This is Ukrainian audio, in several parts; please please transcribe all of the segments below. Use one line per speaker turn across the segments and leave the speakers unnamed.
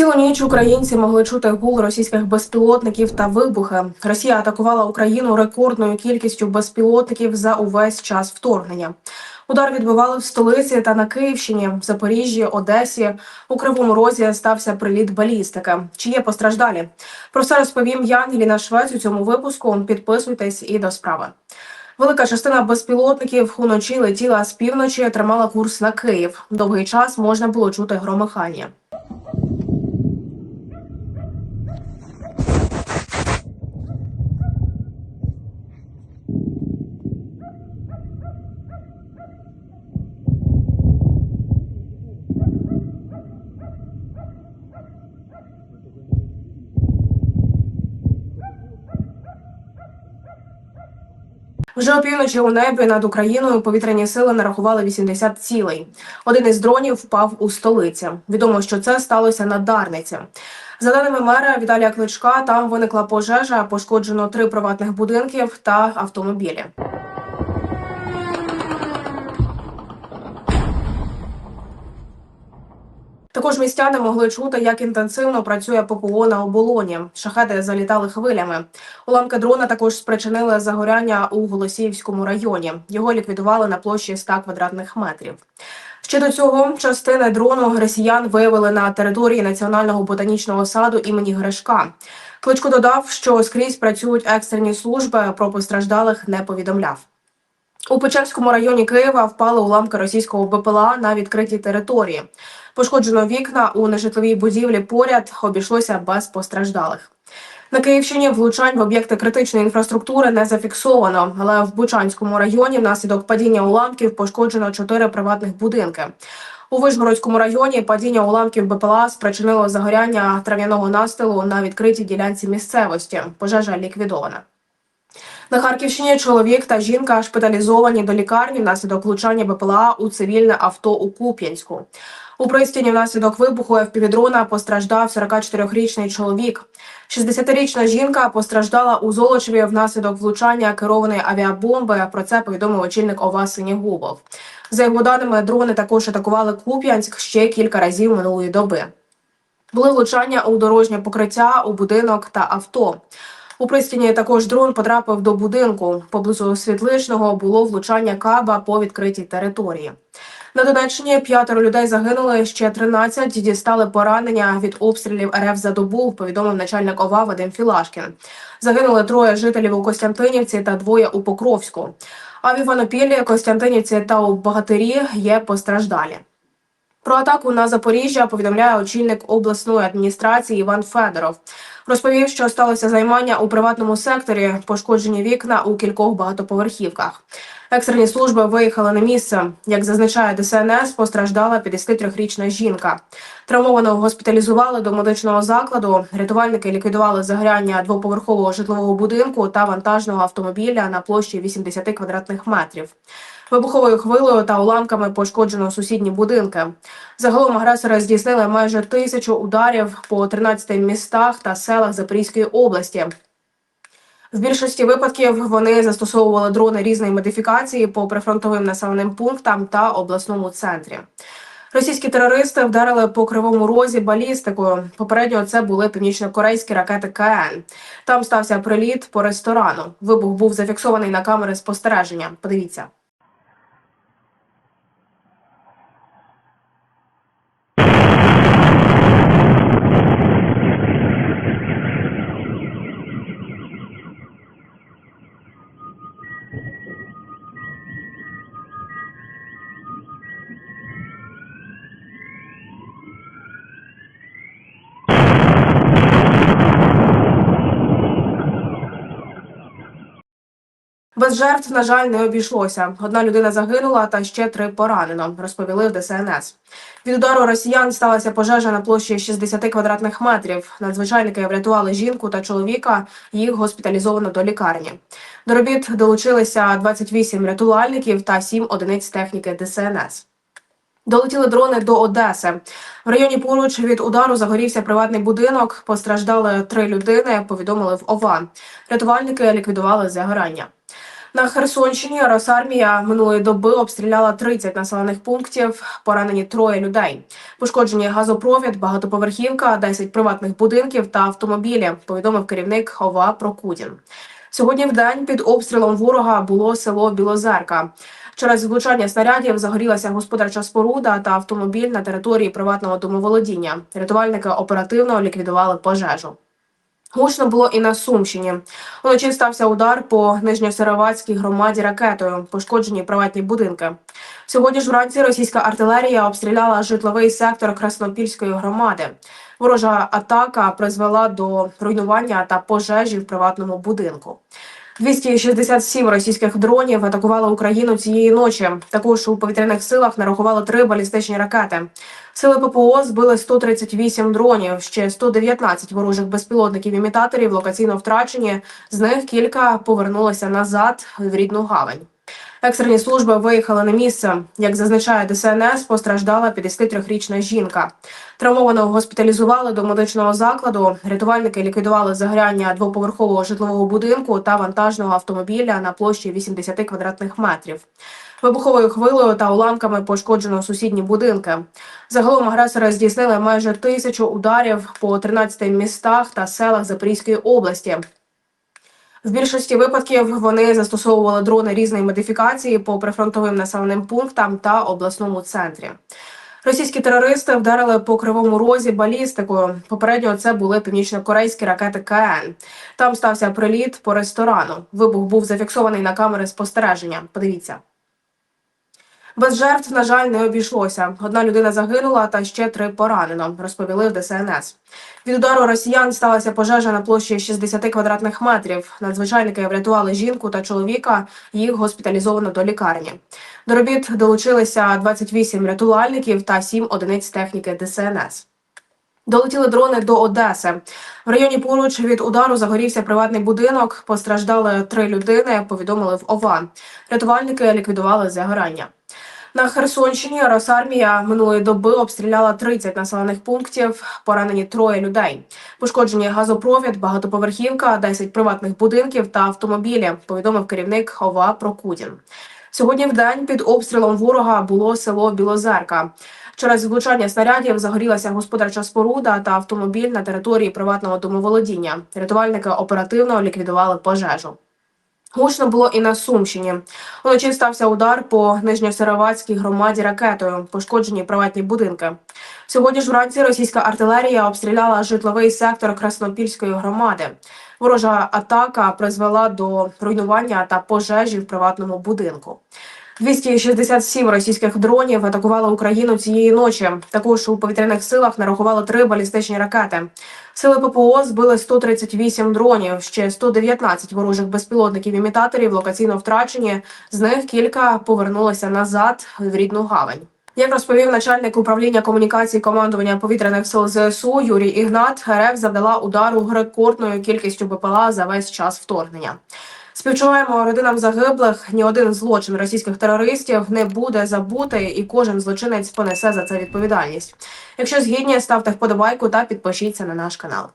Цілу ніч українці могли чути гул російських безпілотників та вибухи. Росія атакувала Україну рекордною кількістю безпілотників за увесь час вторгнення. Удар відбивали в столиці та на Київщині, в Запоріжжі, Одесі. У Кривому Розі стався приліт балістики. Чи є постраждалі? Про все розповім я, Ангеліна Швець у цьому випуску. Підписуйтесь і до справи. Велика частина безпілотників уночі летіла з півночі, тримала курс на Київ. Довгий час можна було чути громихання. Вже опівночі у небі над Україною повітряні сили нарахували 80 цілей. Один із дронів впав у столиці. Відомо, що це сталося на Дарниці. За даними мера Віталія Кличка, там виникла пожежа, пошкоджено три приватних будинків та автомобілі. Також містяни могли чути, як інтенсивно працює ППО на оболоні. Шахеди залітали хвилями. Уламки дрона також спричинили загоряння у Голосіївському районі. Його ліквідували на площі 100 квадратних метрів. Ще до цього частини дрону росіян виявили на території національного ботанічного саду імені Гришка. Кличко додав, що скрізь працюють екстрені служби. Про постраждалих не повідомляв. У Печерському районі Києва впали уламки російського БПЛА на відкритій території. Пошкоджено вікна у нежитловій будівлі поряд обійшлося без постраждалих. На Київщині влучань в об'єкти критичної інфраструктури не зафіксовано, але в Бучанському районі внаслідок падіння уламків пошкоджено чотири приватних будинки. У Вишгородському районі падіння уламків БПЛА спричинило загоряння трав'яного настилу на відкритій ділянці місцевості. Пожежа ліквідована. На Харківщині чоловік та жінка шпиталізовані до лікарні внаслідок влучання БПЛА у цивільне авто у Куп'янську. У пристіні внаслідок вибуху ФПВ-дрона постраждав 44-річний чоловік. 60-річна жінка постраждала у Золочеві внаслідок влучання керованої авіабомби. Про це повідомив очільник ОВА Синігубов. За його даними, дрони також атакували Куп'янськ ще кілька разів минулої доби. Були влучання у дорожнє покриття, у будинок та авто. У пристіні також дрон потрапив до будинку. Поблизу світличного було влучання каба по відкритій території. На Донеччині п'ятеро людей загинули. Ще 13 дістали поранення від обстрілів РФ за добу. Повідомив начальник ОВА Вадим Філашкін. Загинули троє жителів у Костянтинівці та двоє у Покровську. А в Іванопілі, Костянтинівці та у Багатирі є постраждалі. Про атаку на Запоріжжя повідомляє очільник обласної адміністрації Іван Федоров. Розповів, що сталося займання у приватному секторі, пошкоджені вікна у кількох багатоповерхівках. Екстрені служби виїхали на місце. Як зазначає ДСНС, постраждала 53-річна жінка. Травмованого госпіталізували до медичного закладу. Рятувальники ліквідували загоряння двоповерхового житлового будинку та вантажного автомобіля на площі 80 квадратних метрів. Вибуховою хвилею та уламками пошкоджено сусідні будинки. Загалом агресори здійснили майже тисячу ударів по 13 містах та селах Запорізької області. В більшості випадків вони застосовували дрони різної модифікації по прифронтовим населеним пунктам та обласному центрі. Російські терористи вдарили по кривому розі балістикою. Попередньо це були північно-корейські ракети КН. Там стався приліт по ресторану. Вибух був зафіксований на камери спостереження. Подивіться. Без жертв, на жаль, не обійшлося. Одна людина загинула, та ще три поранено. Розповіли в ДСНС. Від удару росіян сталася пожежа на площі 60 квадратних метрів. Надзвичайники врятували жінку та чоловіка. Їх госпіталізовано до лікарні. До робіт долучилися 28 рятувальників та 7 одиниць техніки ДСНС. Долетіли дрони до Одеси. В районі поруч від удару загорівся приватний будинок. Постраждали три людини. Повідомили в ОВА. Рятувальники ліквідували загорання. На Херсонщині Росармія минулої доби обстріляла 30 населених пунктів. Поранені троє людей. Пошкоджені газопровід, багатоповерхівка, 10 приватних будинків та автомобілі. Повідомив керівник ОВА Прокудін. Сьогодні в день під обстрілом ворога було село Білозерка. Через влучання снарядів загорілася господарча споруда та автомобіль на території приватного домоволодіння. Рятувальники оперативно ліквідували пожежу. Гучно було і на Сумщині. Вночі стався удар по Нижньосеровацькій громаді ракетою, пошкоджені приватні будинки. Сьогодні ж вранці російська артилерія обстріляла житловий сектор Краснопільської громади. Ворожа атака призвела до руйнування та пожежі в приватному будинку. 267 російських дронів атакували Україну цієї ночі. Також у повітряних силах нарахували три балістичні ракети. Сили ППО збили 138 дронів. Ще 119 ворожих безпілотників імітаторів локаційно втрачені. З них кілька повернулися назад в рідну гавань. Екстрені служби виїхали на місце. Як зазначає ДСНС, постраждала 53-річна жінка. Травмованого госпіталізували до медичного закладу. Рятувальники ліквідували загоряння двоповерхового житлового будинку та вантажного автомобіля на площі 80 квадратних метрів. Вибуховою хвилею та уламками пошкоджено сусідні будинки. Загалом агресори здійснили майже тисячу ударів по 13 містах та селах Запорізької області. В більшості випадків вони застосовували дрони різної модифікації по прифронтовим населеним пунктам та обласному центрі. Російські терористи вдарили по кривому розі балістикою. Попередньо це були північно-корейські ракети КН. Там стався приліт по ресторану. Вибух був зафіксований на камери спостереження. Подивіться. Без жертв, на жаль, не обійшлося. Одна людина загинула, та ще три поранено, розповіли в ДСНС. Від удару росіян сталася пожежа на площі 60 квадратних метрів. Надзвичайники врятували жінку та чоловіка. Їх госпіталізовано до лікарні. До робіт долучилися 28 рятувальників та 7 одиниць техніки ДСНС. Долетіли дрони до Одеси. В районі поруч від удару загорівся приватний будинок. Постраждали три людини. Повідомили в ОВА. Рятувальники ліквідували загорання. На Херсонщині Росармія минулої доби обстріляла 30 населених пунктів. Поранені троє людей. Пошкоджені газопровід, багатоповерхівка, 10 приватних будинків та автомобілі. Повідомив керівник ОВА Прокудін. Сьогодні в день під обстрілом ворога було село Білозерка. Через влучання снарядів загорілася господарча споруда та автомобіль на території приватного домоволодіння. Рятувальники оперативно ліквідували пожежу. Гучно було і на Сумщині. Вночі стався удар по Нижньосеровацькій громаді ракетою, пошкоджені приватні будинки. Сьогодні ж вранці російська артилерія обстріляла житловий сектор Краснопільської громади. Ворожа атака призвела до руйнування та пожежі в приватному будинку. 267 російських дронів атакували Україну цієї ночі. Також у повітряних силах нарахували три балістичні ракети. Сили ППО збили 138 дронів. Ще 119 ворожих безпілотників імітаторів локаційно втрачені. З них кілька повернулися назад в рідну гавань. Як розповів начальник управління комунікації командування повітряних сил ЗСУ Юрій Ігнат, РФ завдала удару рекордною кількістю БПЛА за весь час вторгнення. Співчуваємо родинам загиблих. Ні один злочин російських терористів не буде забутий, і кожен злочинець понесе за це відповідальність. Якщо згідні, ставте вподобайку та підпишіться на наш канал.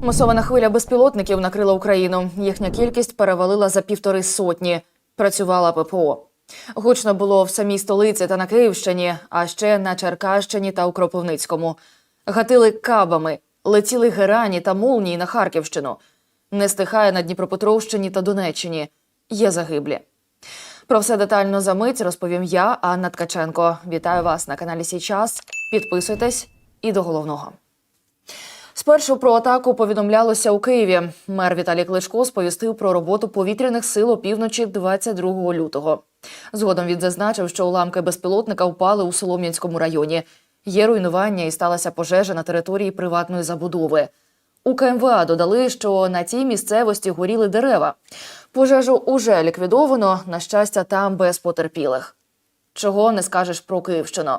Масована хвиля безпілотників накрила Україну. Їхня кількість перевалила за півтори сотні. Працювала ППО. Гучно було в самій столиці та на Київщині, а ще на Черкащині та у Кропивницькому. Гатили кабами, летіли герані та молнії на Харківщину. Не стихає на Дніпропетровщині та Донеччині. Є загиблі. Про все детально за мить розповім я, Анна Ткаченко. Вітаю вас на каналі Січас. Підписуйтесь і до головного. Спершу про атаку повідомлялося у Києві. Мер Віталій Кличко сповістив про роботу повітряних сил опівночі 22 лютого. Згодом він зазначив, що уламки безпілотника впали у Солом'янському районі. Є руйнування і сталася пожежа на території приватної забудови. У КМВА додали, що на цій місцевості горіли дерева. Пожежу уже ліквідовано. На щастя, там без потерпілих. Чого не скажеш про Київщину?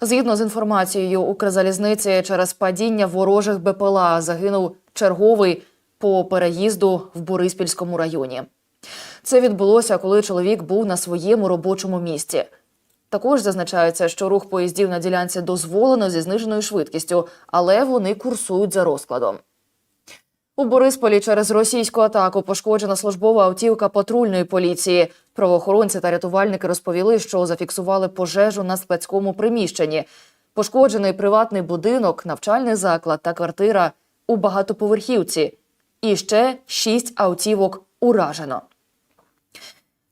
Згідно з інформацією Укрзалізниці, через падіння ворожих БПЛА загинув черговий по переїзду в Бориспільському районі. Це відбулося, коли чоловік був на своєму робочому місці. Також зазначається, що рух поїздів на ділянці дозволено зі зниженою швидкістю, але вони курсують за розкладом. У Борисполі через російську атаку пошкоджена службова автівка патрульної поліції. Правоохоронці та рятувальники розповіли, що зафіксували пожежу на складському приміщенні. Пошкоджений приватний будинок, навчальний заклад та квартира у багатоповерхівці. І ще шість автівок уражено.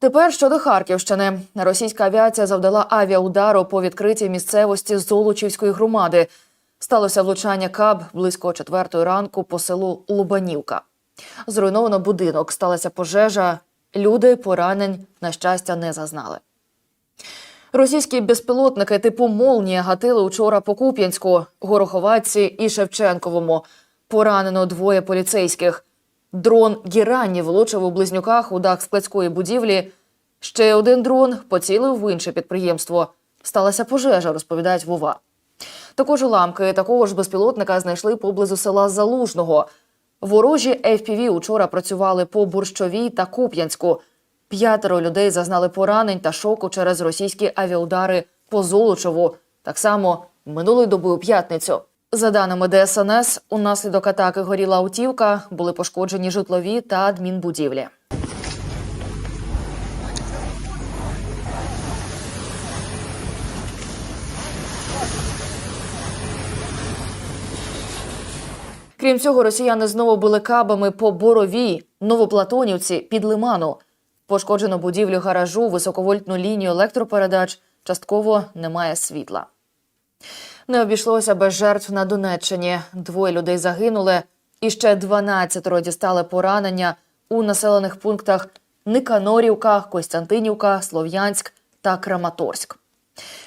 Тепер щодо Харківщини. Російська авіація завдала авіаудару по відкритій місцевості Золочівської громади. Сталося влучання каб близько четвертої ранку по селу Лубанівка. Зруйновано будинок, сталася пожежа. Люди поранень, на щастя, не зазнали. Російські безпілотники типу Молнія гатили учора по Куп'янську, Гороховатці і Шевченковому. Поранено двоє поліцейських. Дрон Гірані влучив у близнюках у дах складської будівлі. Ще один дрон поцілив в інше підприємство. Сталася пожежа, розповідають Вова. Також уламки такого ж безпілотника знайшли поблизу села Залужного. Ворожі FPV учора працювали по Бурщовій та Куп'янську. П'ятеро людей зазнали поранень та шоку через російські авіаудари по Золочеву. Так само минулої доби у п'ятницю. За даними ДСНС, унаслідок атаки горіла автівка, були пошкоджені житлові та адмінбудівлі. Крім цього, росіяни знову били кабами по Боровій, Новоплатонівці, під Лиману. Пошкоджено будівлю гаражу, високовольтну лінію електропередач. Частково немає світла. Не обійшлося без жертв на Донеччині. Двоє людей загинули, і ще 12 дістали поранення у населених пунктах Никанорівка, Костянтинівка, Слов'янськ та Краматорськ.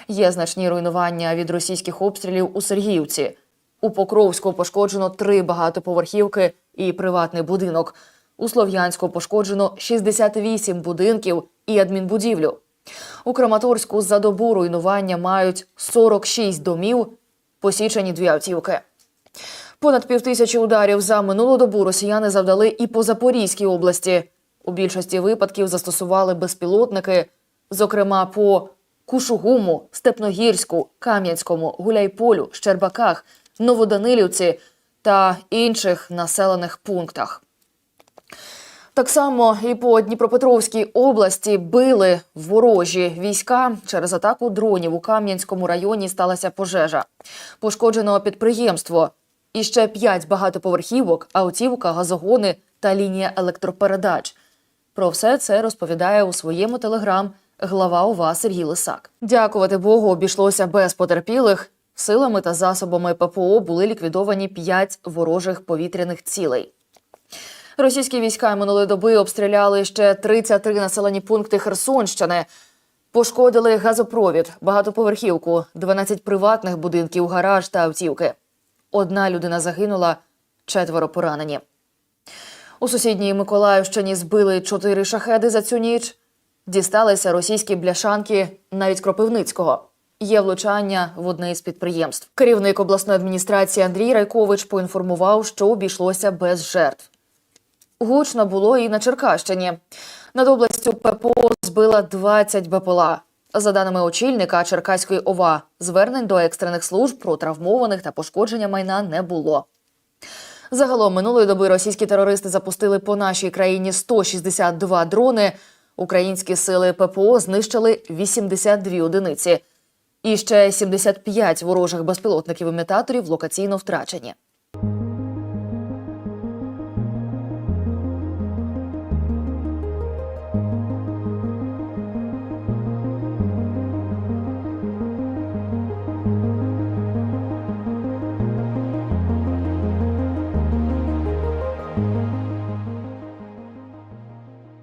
Є значні руйнування від російських обстрілів у Сергіївці. У Покровську пошкоджено три багатоповерхівки і приватний будинок. У Слов'янську пошкоджено 68 будинків і адмінбудівлю. У Краматорську за добу руйнування мають 46 домів, посічені дві автівки. Понад півтисячі ударів за минулу добу росіяни завдали і по Запорізькій області. У більшості випадків застосували безпілотники, зокрема по Кушугуму, Степногірську, Кам'янському, Гуляйполю, Щербаках, Новоданилівці та інших населених пунктах. Так само і по Дніпропетровській області били ворожі війська. Через атаку дронів у Кам'янському районі сталася пожежа. Пошкоджено підприємство. І ще п'ять багатоповерхівок, автівка, газогони та лінія електропередач. Про все це розповідає у своєму телеграм глава ОВА Сергій Лисак. Дякувати Богу, обійшлося без потерпілих. Силами та засобами ППО були ліквідовані п'ять ворожих повітряних цілей. Російські війська минулої доби обстріляли ще 33 населені пункти Херсонщини. Пошкодили газопровід, багатоповерхівку, 12 приватних будинків, гараж та автівки. Одна людина загинула, четверо поранені. У сусідній Миколаївщині збили чотири шахеди за цю ніч. Дісталися російські бляшанки навіть Кропивницького. Є влучання в одне із підприємств. Керівник обласної адміністрації Андрій Райкович поінформував, що обійшлося без жертв. Гучно було і на Черкащині. Над областю ППО збила 20 БПЛА. За даними очільника Черкаської ОВА, звернень до екстрених служб про травмованих та пошкодження майна не було. Загалом минулої доби російські терористи запустили по нашій країні 162 дрони. Українські сили ППО знищили 82 одиниці. І ще 75 ворожих безпілотників імітаторів локаційно втрачені.